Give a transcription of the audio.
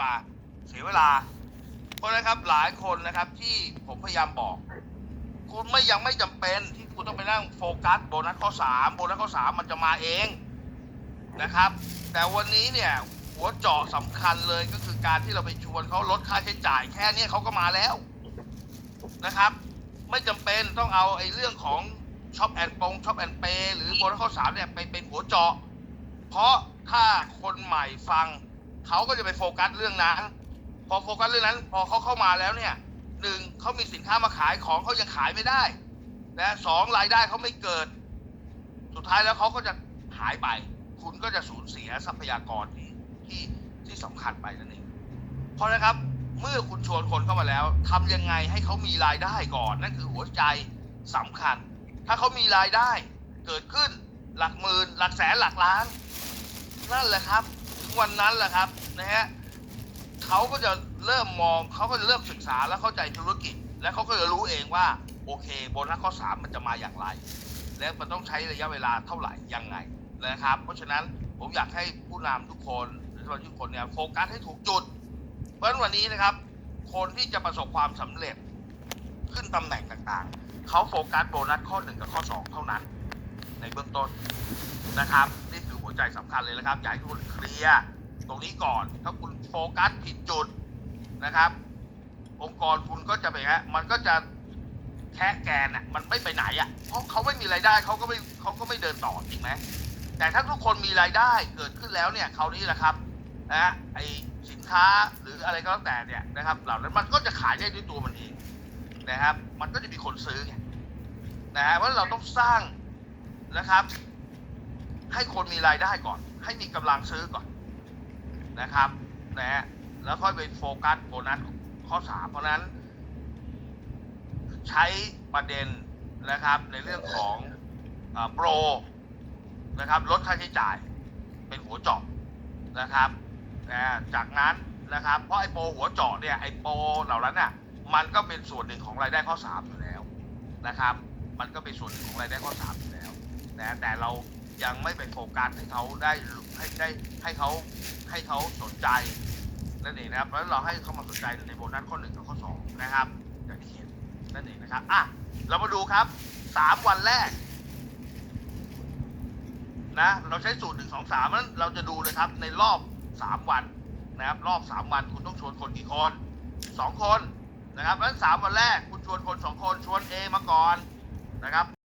ว่า เสียเวลา เพราะนะครับหลายคนนะครับที่ผมพยายามบอก คุณไม่ยังไม่จำเป็นที่คุณต้องไปนั่งโฟกัสโบนัสข้อสามโบนัสข้อสามมันจะมาเองนะครับ แต่วันนี้เนี่ยหัวเจาะสำคัญเลยก็คือการที่เราไปชวนเขาลดค่าใช้จ่ายแค่นี้เขาก็มาแล้วนะครับ ไม่จำเป็นต้องเอาไอ้เรื่องของช็อปแอนด์ปงช็อปแอนด์เปหรือโบนัสข้อสามเนี่ยไปเป็นหัวเจาะเพราะถ้าคนใหม่ฟัง เขาก็จะไปโฟกัสเรื่องนั้น พอโฟกัสเรื่องนั้น พอเขาเข้ามาแล้วเนี่ยหนึ่งเขามีสินค้ามาขายของเขายังขายไม่ได้นะสองรายได้เขาไม่เกิด สุดท้ายแล้วเขาก็จะหายไป คุณก็จะสูญเสียทรัพยากรที่ที่ที่สำคัญไปนั่นเองเพราะนะครับเมื่อคุณชวนคนเข้ามาแล้วทำยังไงให้เขามีรายได้ก่อน นั่นคือหัวใจสำคัญ ถ้าเขามีรายได้เกิดขึ้นหลักหมื่นหลักแสนหลักล้าน นั่นแหละครับ วันนั้นแหละครับนะฮะเขาก็จะเริ่มมองเขาก็จะเริ่มศึกษาและเข้าใจธุรกิจ และเขาก็จะรู้เองว่าโอเคโบนัสข้อสามมันจะมาอย่างไร และมันต้องใช้ระยะเวลาเท่าไหร่ยังไงนะครับ เพราะฉะนั้นผมอยากให้ผู้นำทุกคนหรือสมาทุกคนเนี่ยโฟกัสให้ถูกจุด เพราะฉะนั้นวันนี้นะครับ คนที่จะประสบความสำเร็จขึ้นตำแหน่งต่างๆ เขาโฟกัสโบนัสข้อหนึ่งกับข้อสองเท่านั้น ในเบื้องต้นนะครับนี่ หัวใจสำคัญเลยนะครับอยากให้ทุกคนเคลียร์ตรงนี้ก่อน ถ้าคุณโฟกัสผิดจุดนะครับ องค์กรคุณก็จะไปฮะมันก็จะแค่แกนอะมันไม่ไปไหนอะเพราะเขาไม่มีรายได้เขาก็ไม่เขาก็ไม่เดินต่อจริงไหมแต่ถ้าทุกคนมีรายได้เกิดขึ้นแล้วเนี่ยคราวนี้แหละครับนะไอสินค้าหรืออะไรก็แล้วแต่เนี่ยนะครับ เหล่านั้นมันก็จะขายได้ด้วยตัวมันเองนะครับ มันก็จะมีคนซื้อไงนะฮะเพราะเราต้องสร้างนะครับ ให้คนมีรายได้ก่อน ให้มีกำลังซื้อก่อนนะครับนะฮะแล้วค่อยไปโฟกัสโบนัสข้อสามเพราะนั้น ใช้ประเด็นนะครับในเรื่องของโปรนะครับลดค่าใช้จ่ายเป็นหัวจาะนะครับนะจากนั้นนะครับ เพราะไอ้โปรหัวเจาะเนี่ยไอ้โปรเหล่านั้นน่ะมันก็เป็นส่วนหนึ่งของรายได้ข้อสามอยู่แล้วนะครับ มันก็เป็นส่วนหนึ่งของรายได้ข้อสามอยู่แล้วนะแต่เรา ยังไม่ไปโฟกัสให้เขาได้ให้ได้ให้เขาให้เขาสนใจนั่นเองนะครับแล้วเราให้เขามาสนใจในโบนัสข้อหนึ่งกับข้อสองนะครับอย่างที่เห็นนั่นเองนะครับอะเรามาดูครับสามวันแรกนะเราใช้สูตรหนึ่งสองสามนั้นเราจะดูเลยครับในรอบสามวันนะครับ รอบสามวันคุณต้องชวนคนกี่คนสองคนนะครับนั้นสามวันแรกคุณชวนคนสองคนชวน A มาก่อนนะครับ